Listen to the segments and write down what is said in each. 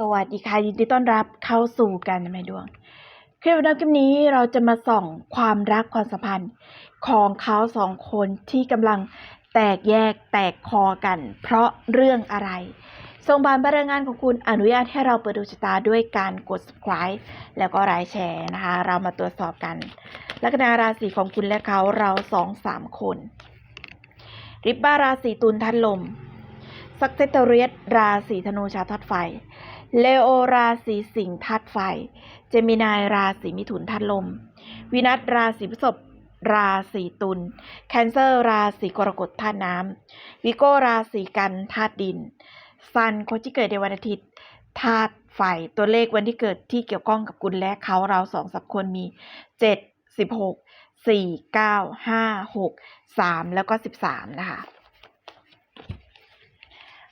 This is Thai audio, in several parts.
สวัสดีค่ะยินดีต้อนรับเข้าสู่การทำนายดวงคลิปวิดีโอคลิปนี้เราจะมาส่องความรักความสัมพันธ์ของเขาสองคนที่กำลังแตกแยกแตกคอกัน เพราะเรื่องอะไรทรงบานบารงานของคุณอนุญาตให้เราเปิดดวงชะตาด้วยการกด subscribe แล้วก็ไลค์แชร์นะคะ เรามาตรวจสอบกันลัคนาราศีของคุณและเขาเราสองสามคน ริบบ้าราศีตุลทันลมสักเซตเรียสราศีธนูชาวทัดไฟ เลโอราศีสิงห์ธาตุไฟ เจมินายราศีมิถุนธาตุลม วินัสราศีพฤษภราศีตุล แคนเซอร์ราศีกรกฎธาตุน้ำ วิโก้ราศีกันธาตุดิน ซันคนที่เกิดในวันอาทิตย์ธาตุไฟ ตัวเลขวันที่เกิดที่เกี่ยวข้องกับคุณและเขาเราสองสับคนมีเจ็ดสิบหกสี่เก้าห้าหกสามแล้วก็สิบสามนะคะ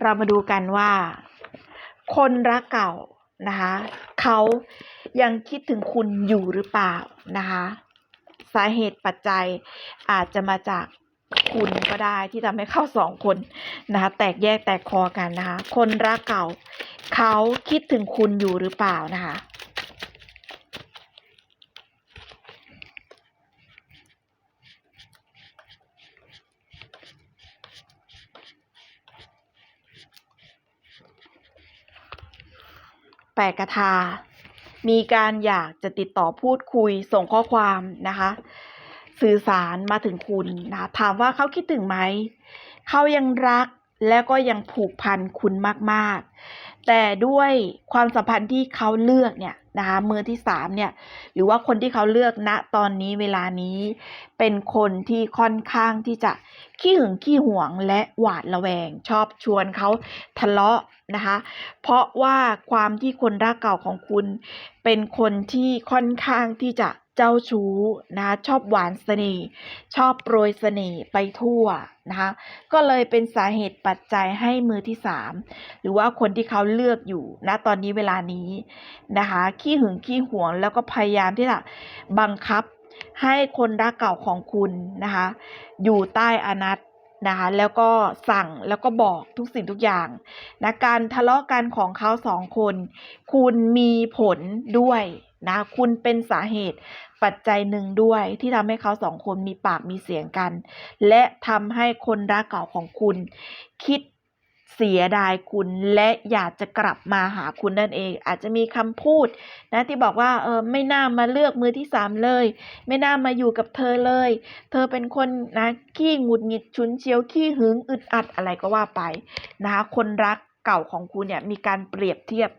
เรามาดูกันว่า คนรักเก่านะคะเขายังคิดถึงคุณอยู่หรือเปล่านะคะสาเหตุปัจจัยอาจจะมาจากคุณก็ได้ที่ทำให้เข้าสองคนนะคะแตกแยกแตกคอกันนะคะคนรักเก่าเขาคิดถึงคุณอยู่หรือเปล่านะคะ แปดกทา มีการอยากจะติดต่อพูดคุยส่งข้อความนะคะ สื่อสารมาถึงคุณนะถามว่าเขาคิดถึงไหม เขายังรักและก็ยังผูกพันคุณมาก แต่ด้วยความสัมพันธ์ที่เขาเลือกเนี่ยนะคะมือที่สามเนี่ยหรือว่าคนที่เขาเลือกณตอนนี้เวลานี้ เป็นคนที่ค่อนข้างที่จะขี้หึงขี้หวงและหวาดระแวง ชอบชวนเขาทะเลาะนะคะ เพราะว่าความที่คนรักเก่าของคุณ เป็นคนที่ค่อนข้างที่จะ เจ้าชู้นะชอบหวานเสน่ห์ชอบโปรยเสน่ห์ไปทั่วนะคะก็เลยเป็นสาเหตุปัจจัยให้มือที่สามหรือว่าคนที่เขาเลือกอยู่ณตอนนี้เวลานี้นะคะขี้หึงขี้หวงแล้วก็พยายามที่จะบังคับให้คนรักเก่าของคุณนะคะอยู่ใต้อนัตนะคะแล้วก็สั่งแล้วก็บอกทุกสิ่งทุกอย่างนะการทะเลาะกันของเขาสองคน คุณมีผลด้วย นะคุณเป็นสาเหตุปัจจัยหนึ่งด้วยที่ทำให้เขาสองคนมีปากมีเสียงกัน และทำให้คนรักเก่าของคุณ คิดเสียดายคุณและอยากจะกลับมาหาคุณนั่นเอง อาจจะมีคำพูดนะที่บอกว่าเออไม่น่ามาเลือกมือที่สามเลย ไม่น่ามาอยู่กับเธอเลย เธอเป็นคนนะขี้หงุดหงิดฉุนเฉียวขี้หึงอึดอัดอะไรก็ว่าไปนะคะคนรัก เก่าของคุณเนี่ยมีการเปรียบเทียบ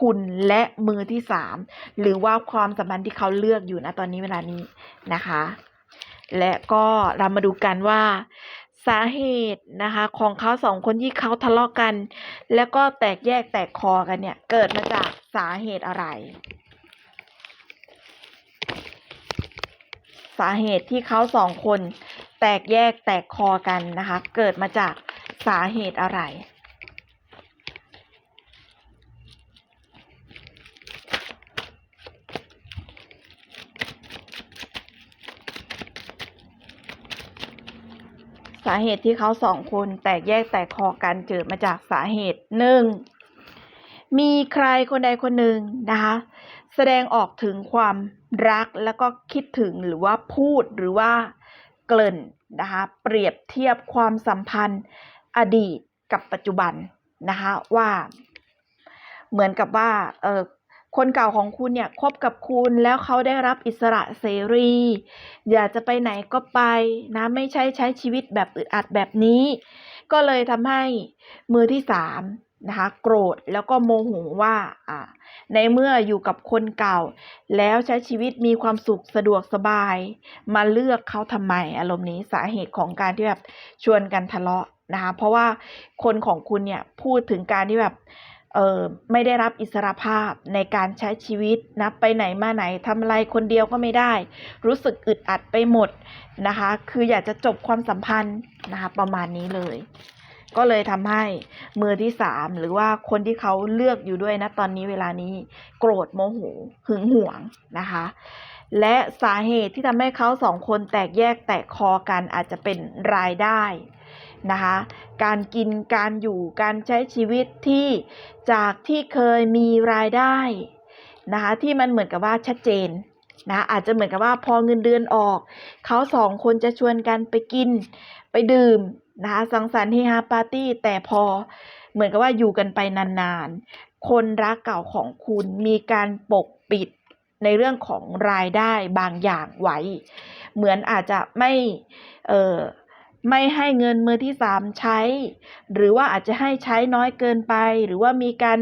คุณและมือที่สามหรือว่าความสัมพันธ์ที่เขาเลือกอยู่นะตอนนี้เวลานี้นะคะ และก็เรามาดูกันว่าสาเหตุนะคะของเขาสองคนที่เขาทะเลาะกัน แล้วก็แตกแยกแตกคอกันเนี่ยเกิดมาจากสาเหตุอะไร สาเหตุที่เขาสองคนแตกแยกแตกคอกันนะคะ เกิดมาจากสาเหตุอะไร สาเหตุที่เขาสองคนแตกแยกแตกคอกันเกิดมาจากสาเหตุหนึ่งมีใครคนใดคนหนึ่งนะคะแสดงออกถึงความรักแล้วก็คิดถึงหรือว่าพูดหรือว่าเกริ่นนะคะเปรียบเทียบความสัมพันธ์อดีตกับปัจจุบันนะคะว่าเหมือนกับว่าเออ คนเก่าของคุณเนี่ยคบกับคุณแล้วเขาได้รับอิสระเสรี อยากจะไปไหนก็ไปนะไม่ใช่ใช้ชีวิตแบบอึดอัดแบบนี้ ก็เลยทำให้มือที่สามนะคะโกรธแล้วก็โมโหว่าอ่าในเมื่ออยู่กับคนเก่า แล้วใช้ชีวิตมีความสุขสะดวกสบาย มาเลือกเขาทำไมอารมณ์นี้สาเหตุของการที่แบบชวนกันทะเลาะนะคะเพราะว่าคนของคุณเนี่ยพูดถึงการที่แบบ เออไม่ได้รับอิสรภาพในการใช้ชีวิตนะไปไหนมาไหนทำอะไรคนเดียวก็ไม่ได้ รู้สึกอึดอัดไปหมดนะคะ คืออยากจะจบความสัมพันธ์นะคะประมาณนี้เลย ก็เลยทำให้มือที่สามหรือว่าคนที่เขาเลือกอยู่ด้วยนะตอนนี้เวลานี้โกรธโมโหหึงหวงนะคะ และสาเหตุที่ทำให้เขาสองคนแตกแยกแตกคอกันอาจจะเป็นรายได้ นะคะ การกินการอยู่การใช้ชีวิตที่จากที่เคยมีรายได้นะคะที่มันเหมือนกับว่าชัดเจนนะอาจจะเหมือนกับว่าพอเงินเดือนออก เขาสองคนจะชวนกันไปกิน ไปดื่มนะคะสังสรรค์เฮฮาปาร์ตี้ แต่พอเหมือนกับว่าอยู่กันไปนานๆ คนรักเก่าของคุณมีการปกปิดในเรื่องของรายได้บางอย่างไว้ เหมือนอาจจะไม่เออ ไม่ให้เงินมือที่สามใช้ หรือว่าอาจจะให้ใช้น้อยเกินไป หรือว่ามีการ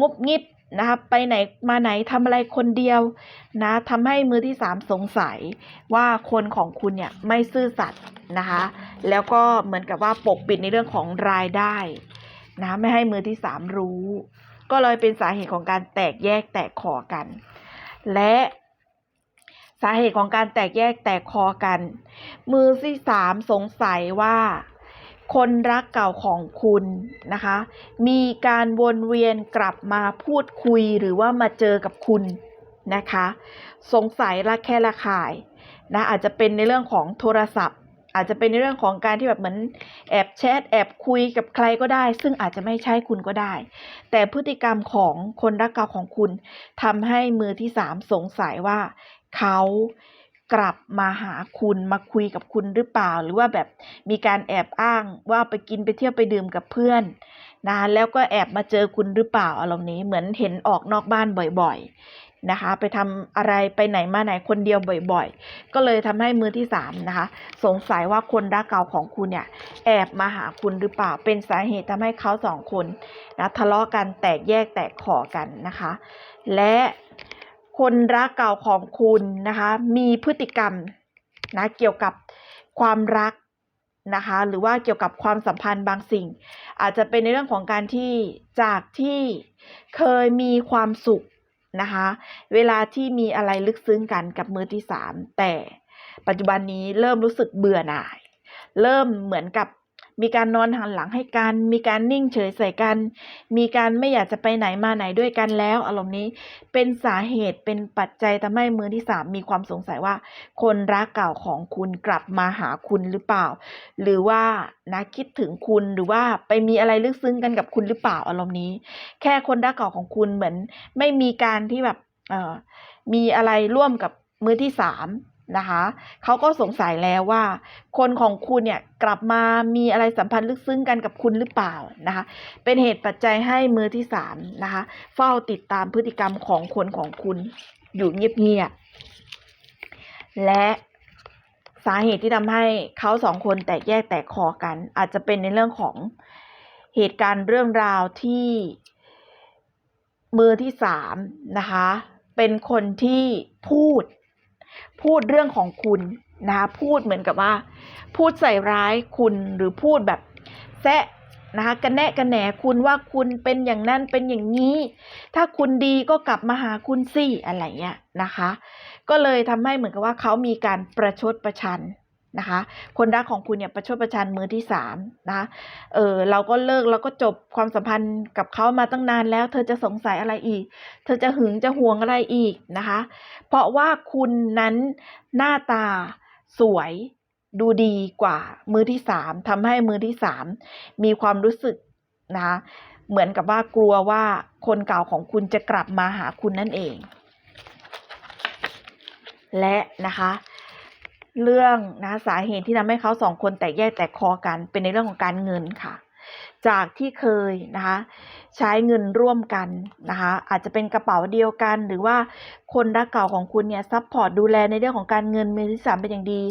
งบงิบนะคะไปไหนมาไหนทำอะไรคนเดียวนะทำให้มือที่สามสงสัยว่าคนของคุณเนี่ยไม่ซื่อสัตย์นะคะแล้วก็เหมือนกับว่าปกปิดในเรื่องของรายได้นะไม่ให้มือที่สามรู้ ก็เลยเป็นสาเหตุของการแตกแยกแตกคอกัน และ สาเหตุของการแตกแยกแตกคอกัน มือที่สามสงสัยว่า คนรักเก่าของคุณนะคะ มีการวนเวียนกลับมาพูดคุยหรือว่ามาเจอกับคุณนะคะ สงสัยละแค่ละขายนะอาจจะเป็นในเรื่องของโทรศัพท์ อาจจะเป็นในเรื่องของการที่แบบเหมือนแอบแชทแอบคุยกับใครก็ได้ ซึ่งอาจจะไม่ใช่คุณก็ได้ แต่พฤติกรรมของคนรักเก่าของคุณทำให้มือที่สามสงสัยว่า เขากลับมาหาคุณมาคุยกับคุณหรือเปล่า หรือว่าแบบมีการแอบอ้างว่าไปกินไปเที่ยวไปดื่มกับเพื่อนนะแล้วก็แอบมาเจอคุณหรือเปล่าอารมณ์นี้เหมือนเห็นออกนอกบ้านบ่อยๆนะคะ ไปทำอะไรไปไหนมาไหนคนเดียวบ่อยๆ ก็เลยทำให้มือที่สามนะคะสงสัยว่าคนรักเก่าของคุณเนี่ยแอบมาหาคุณหรือเปล่า เป็นสาเหตุทำให้เขาสองคนนะทะเลาะกันแตกแยกแตกขอกันนะคะ และ คนรักเก่าของคุณนะคะ มีพฤติกรรมนะเกี่ยวกับความรักนะคะ หรือว่าเกี่ยวกับความสัมพันธ์บางสิ่ง อาจจะเป็นในเรื่องของการที่จากที่เคยมีความสุขนะคะ เวลาที่มีอะไรลึกซึ้งกันกับมือที่สามแต่ปัจจุบันนี้เริ่มรู้สึกเบื่อหน่าย เริ่มเหมือนกับ มีการนอนหันหลังให้กัน มีการนิ่งเฉยใส่กัน มีการไม่อยากจะไปไหนมาไหนด้วยกันแล้ว อารมณ์นี้เป็นสาเหตุเป็นปัจจัยทำให้มือที่สามมีความสงสัยว่า คนรักเก่าของคุณกลับมาหาคุณหรือเปล่า หรือว่านะคิดถึงคุณหรือว่าไปมีอะไรลึกซึ้งกันกับคุณหรือเปล่าอารมณ์นี้ แค่คนรักเก่าของคุณเหมือน ไม่มีการที่แบบเอ่อมีอะไรร่วมกับมือที่สาม นะคะเขาก็สงสัยแล้วว่า คนของคุณเนี่ยกลับมามีอะไรสัมพันธ์ลึกซึ้งกันกับคุณหรือเปล่านะคะเป็นเหตุปัจจัยให้มือที่สามนะคะเฝ้าติดตามพฤติกรรมของคนของคุณอยู่เงียบๆและสาเหตุที่ทำให้เขาสองคนแตกแยกแตกคอกัน อาจจะเป็นในเรื่องของเหตุการณ์เรื่องราวที่มือที่สามนะคะเป็นคนที่พูด พูดเรื่องของคุณนะคะพูดเหมือนกับว่า พูดใส่ร้ายคุณหรือพูดแบบแซะนะคะกันแนะกันแหนคุณว่าคุณเป็นอย่างนั้นเป็นอย่างนี้ ถ้าคุณดีก็กลับมาหาคุณสิอะไรเงี้ยนะคะ ก็เลยทำให้เหมือนกับว่าเขามีการประชดประชัน นะคะ คนรักของคุณเนี่ยประชดประชันมือที่สามนะคะเออเราก็เลิกเราก็จบความสัมพันธ์กับเขามาตั้งนานแล้ว เธอจะสงสัยอะไรอีก เธอจะหึงจะห่วงอะไรอีกนะคะ เพราะว่าคุณนั้นหน้าตาสวยดูดีกว่ามือที่สามทำให้มือที่สามมีความรู้สึกนะคะเหมือนกับว่ากลัวว่าคนเก่าของคุณจะกลับมาหาคุณนั่นเอง และนะคะ เรื่องนะสาเหตุที่ทำให้เขาสองคนแตกแยกแตกคอกัน เป็นในเรื่องของการเงินค่ะ จากที่เคยนะคะ ใช้เงินร่วมกันนะคะ อาจจะเป็นกระเป๋าเดียวกัน หรือว่าคนรักเก่าของคุณเนี่ยซัพพอร์ตดูแลในเรื่องของการเงินมือที่สามเป็นอย่างดี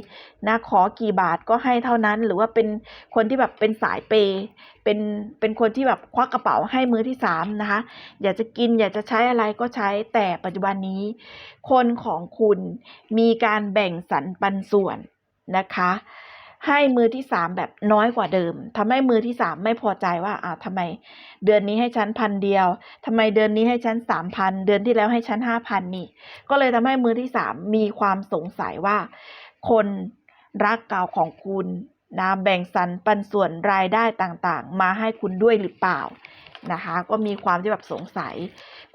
นะขอกี่บาทก็ให้เท่านั้น หรือว่าเป็นคนที่แบบเป็นสายเปย์เป็นเป็นคนที่แบบควักกระเป๋าให้มือที่สามนะคะ อยากจะกินอยากจะใช้อะไรก็ใช้แต่ปัจจุบันนี้ คนของคุณมีการแบ่งสรรปันส่วนนะคะ ให้มือที่สามแบบน้อยกว่าเดิมทำให้มือที่สามไม่พอใจว่าอ่าทำไม เดือนนี้ให้ฉันพันเดียวทำไมเดือนนี้ให้ฉันสามพันเดือนที่แล้วให้ฉันห้าพันนี่ ก็เลยทำให้มือที่สามมีความสงสัยว่า คนรักเก่าของคุณนะแบ่งสรรปันส่วนรายได้ต่างๆ มาให้คุณด้วยหรือเปล่า นะคะ ก็มีความที่แบบสงสัย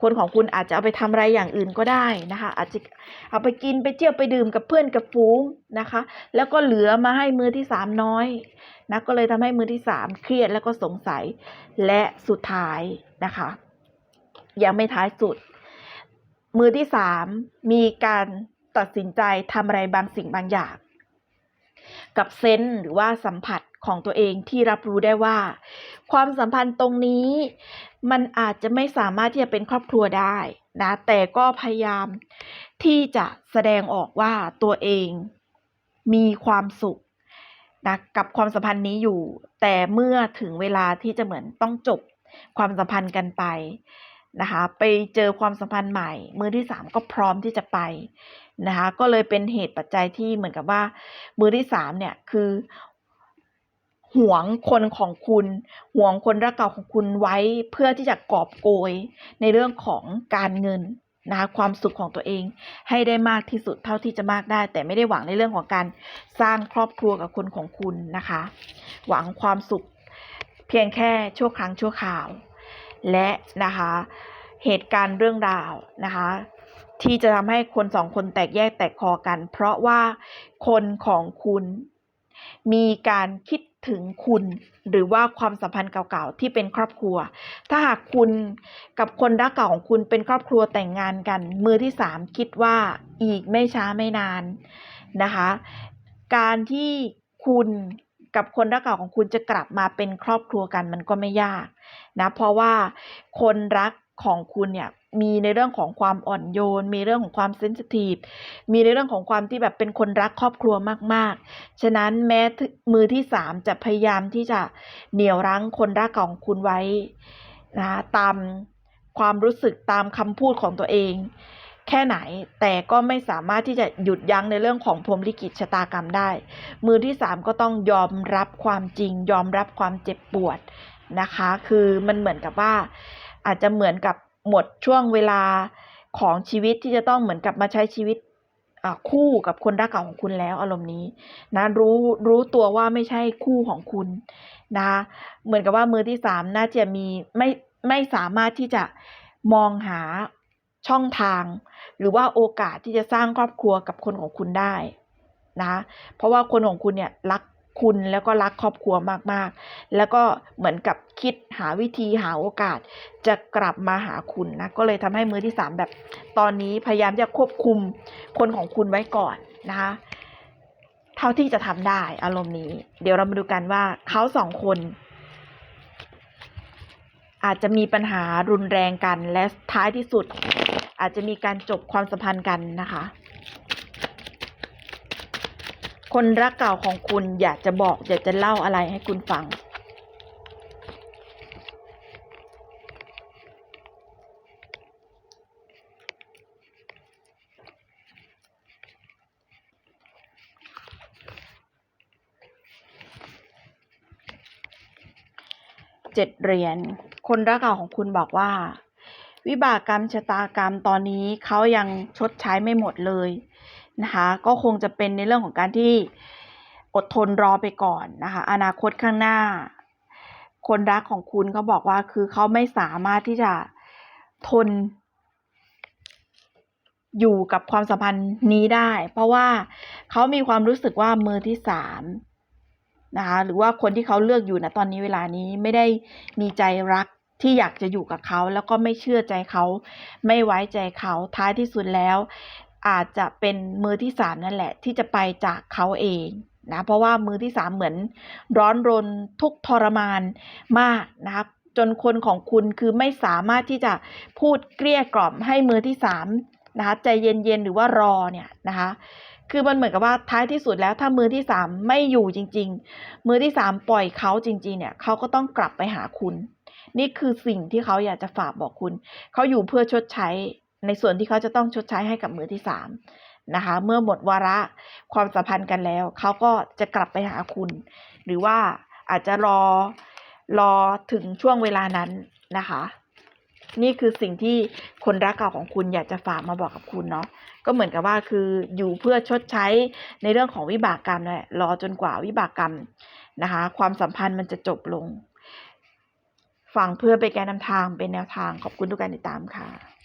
คนของคุณอาจจะเอาไปทำอะไรอย่างอื่นก็ได้นะคะ อาจจะเอาไปกินไปเที่ยวไปดื่มกับเพื่อนกับฝูงนะคะ แล้วก็เหลือมาให้มือที่สามน้อยนะก็เลยทำให้มือที่สามเครียดแล้วก็สงสัยและสุดท้ายนะคะ ยังไม่ท้ายสุด มือที่สามมีการตัดสินใจทำอะไรบางสิ่งบางอย่าง กับเซนส์หรือว่าสัมผัสของตัวเองที่รับรู้ได้ว่า ความสัมพันธ์ตรงนี้ มันอาจจะไม่สามารถที่จะเป็นครอบครัวได้นะแต่ก็พยายามที่จะแสดงออกว่าตัวเองมีความสุขนะกับความสัมพันธ์นี้อยู่ แต่เมื่อถึงเวลาที่จะเหมือนต้องจบความสัมพันธ์กันไปนะคะไปเจอความสัมพันธ์ใหม่ มือที่สามก็พร้อมที่จะไป นะคะก็เลยเป็นเหตุปัจจัยที่เหมือนกับว่า มือที่สามเนี่ยคือหวงคนของคุณหวงคนรักเก่าของคุณไว้เพื่อที่จะกอบโกยในเรื่องของการเงินนะคะความสุขของตัวเอง ให้ได้มากที่สุดเท่าที่จะมากได้ แต่ไม่ได้หวังในเรื่องของการสร้างครอบครัวกับคนของคุณนะคะ หวังความสุขเพียงแค่ชั่วครั้งชั่วคราว และนะคะเหตุการณ์เรื่องราวนะคะ ที่จะทำให้คนสองคนแตกแยกแตกคอกัน เพราะว่าคนของคุณมีการคิดถึงคุณ หรือว่าความสัมพันธ์เก่าๆที่เป็นครอบครัว ถ้าหากคุณกับคนรักเก่าของคุณเป็นครอบครัวแต่งงานกัน มือที่สามคิดว่าอีกไม่ช้าไม่นานนะคะ การที่คุณกับคนรักเก่าของคุณจะกลับมาเป็นครอบครัวกันมันก็ไม่ยากนะเพราะว่าคนรักของคุณเนี่ย มีในเรื่องของความอ่อนโยน มีเรื่องของความเซนซิทีฟ มีในเรื่องของความที่แบบเป็นคนรักครอบครัวมาก ๆ ฉะนั้นแม้มือที่สามจะพยายามที่จะเหนี่ยวรั้งคนรักของคุณไว้นะตามความรู้สึกตามคำพูดของตัวเอง แค่ไหนแต่ก็ไม่สามารถที่จะหยุดยั้งในเรื่องของพรมลิขิตชะตากรรมได้ มือที่สามก็ต้องยอมรับความจริง ยอมรับความเจ็บปวดนะคะ คือมันเหมือนกับว่าอาจจะเหมือนกับ หมดช่วงเวลาของชีวิตที่จะต้องเหมือนกับมาใช้ชีวิตคู่กับคนรักเก่าของคุณแล้วอารมณ์นี้นะรู้รู้ตัวว่าไม่ใช่คู่ของคุณนะคะเหมือนกับว่ามือที่สามน่าจะมีไม่ไม่สามารถที่จะมองหาช่องทาง หรือว่าโอกาสที่จะสร้างครอบครัวกับคนของคุณได้นะเพราะว่าคนของคุณเนี่ยรัก คุณแล้วก็รักครอบครัวมากๆ แล้วก็เหมือนกับคิดหาวิธีหาโอกาส จะกลับมาหาคุณนะก็เลยทำให้มือที่สามแบบ ตอนนี้พยายามจะควบคุมคนของคุณไว้ก่อนนะคะเท่าที่จะทำได้อารมณ์นี้ เดี๋ยวเรามาดูกันว่าเขาสองคน อาจจะมีปัญหารุนแรงกันและท้ายที่สุด อาจจะมีการจบความสัมพันธ์กันนะคะ คนรักเก่าของคุณอยากจะบอกอยากจะเล่าอะไรให้คุณฟัง เจ็ดเหรียญ คนรักเก่าของคุณบอกว่า วิบากกรรมชะตากรรมตอนนี้เขายังชดใช้ไม่หมดเลย นะคะ ก็คงจะเป็นในเรื่องของการที่อดทนรอไปก่อนนะคะ อนาคตข้างหน้า คนรักของคุณเขาบอกว่าคือเขาไม่สามารถที่จะทน อยู่กับความสัมพันธ์นี้ได้ เพราะว่าเขามีความรู้สึกว่ามือที่สามนะคะหรือว่าคนที่เขาเลือกอยู่นะตอนนี้เวลานี้ไม่ได้มีใจรักที่อยากจะอยู่กับเขา แล้วก็ไม่เชื่อใจเขา ไม่ไว้ใจเขาท้ายที่สุดแล้ว อาจจะเป็นมือที่สามนั่นแหละ ที่จะไปจากเขาเองนะเพราะว่ามือที่สามเหมือนร้อนรนทุกทรมานมากนะคะจนคนของคุณคือไม่สามารถที่จะพูดเกลี้ยกล่อมให้มือที่สามนะคะใจเย็นๆหรือว่ารอเนี่ยนะคะคือมันเหมือนกับว่าท้ายที่สุดแล้วถ้ามือที่สามไม่อยู่จริง ๆ มือที่สามปล่อยเขาจริง ๆ เนี่ยเขาก็ต้องกลับไปหาคุณ นี่คือสิ่งที่เขาอยากจะฝากบอกคุณ เขาอยู่เพื่อชดใช้ ในส่วนที่เขาจะต้องชดใช้ให้กับมือที่สามนะคะ เมื่อหมดวาระความสัมพันธ์กันแล้ว เขาก็จะกลับไปหาคุณ หรือว่าอาจจะรอรอถึงช่วงเวลานั้นนะคะ นี่คือสิ่งที่คนรักเก่าของคุณอยากจะฝากมาบอกกับคุณเนาะก็เหมือนกับว่าคืออยู่เพื่อชดใช้ในเรื่องของวิบากกรรมแหละรอจนกว่าวิบากกรรมนะคะ ความสัมพันธ์มันจะจบลง ฟังเพื่อเป็นการนำทางเป็นแนวทางขอบคุณทุกการติดตามค่ะ